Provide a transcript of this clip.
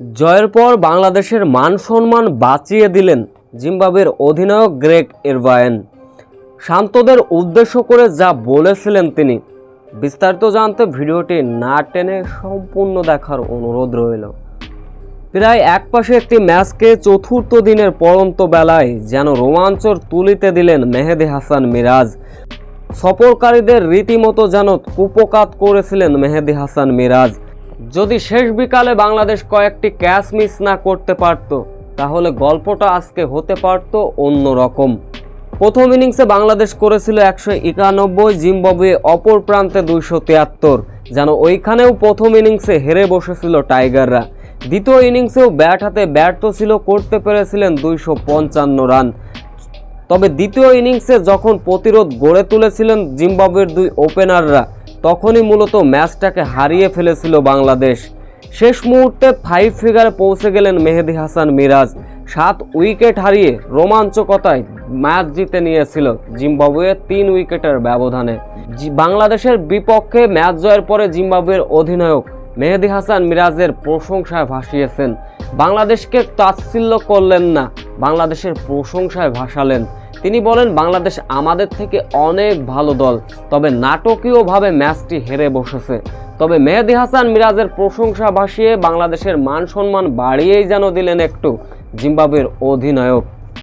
জয়ের পর বাংলাদেশের মান সম্মান বাঁচিয়ে দিলেন জিম্বাবের অধিনায়ক গ্রেগ এরবায়েন শান্তদের উদ্দেশ্য করে যা বলেছিলেন তিনি, বিস্তারিত জানতে ভিডিওটি না টেনে সম্পূর্ণ দেখার অনুরোধ রইল। প্রায় একপাশে একটি ম্যাচকে চতুর্থ দিনের পরন্ত বেলায় যেন রোমাঞ্চর তুলিতে দিলেন মেহেদি হাসান মিরাজ। সফরকারীদের রীতিমতো যেন কুপকাত করেছিলেন মেহেদি হাসান মিরাজ। যদি শেষ বিকালে বাংলাদেশ কয়েকটি ক্যাচ মিস না করতে পারত, তাহলে গল্পটা আজকে হতে পারত অন্য রকম। প্রথম ইনিংসে বাংলাদেশ করেছিল একশো একানব্বই, জিম্বাবুয়ে অপর প্রান্তে দুইশো তিয়াত্তর। যেন ওইখানেও প্রথম ইনিংসে হেরে বসেছিল টাইগাররা। দ্বিতীয় ইনিংসেও ব্যাট হাতে ব্যর্থ ছিল, করতে পেরেছিলেন দুইশো পঞ্চান্ন রান। তবে দ্বিতীয় ইনিংসে যখন প্রতিরোধ গড়ে তুলেছিলেন জিম্বাবুয়ের দুই ওপেনাররা, তখনই মূলত ম্যাচটাকে হারিয়ে ফেলেছিল বাংলাদেশ। শেষ মুহূর্তে ফাইভ ফিগারে পৌঁছে গেলেন মেহেদি হাসান মিরাজ। সাত উইকেট হারিয়ে রোমাঞ্চকতায় ম্যাচ জিতে নিয়েছিল জিম্বাবুয়ে তিন উইকেটের ব্যবধানে। বাংলাদেশের বিপক্ষে ম্যাচ জয়ের পরে জিম্বাবুয়ের অধিনায়ক মেহেদি হাসান মিরাজের প্রশংসায় ভাসিয়েছেন। বাংলাদেশকে তাচ্ছিল্য করলেন না। বাংলাদেশের প্রশংসায় ভাসালেন। তিনি বলেন, বাংলাদেশ আমাদের থেকে অনেক ভালো দল, তবে নাটকীয়ভাবে ম্যাচটি হেরে বসেছে। তবে মেহেদি হাসান মিরাজের প্রশংসা ভাসিয়ে বাংলাদেশের মান সম্মান বাড়িয়েই যেন দিলেন একটু জিম্বাবুয়ের অধিনায়ক।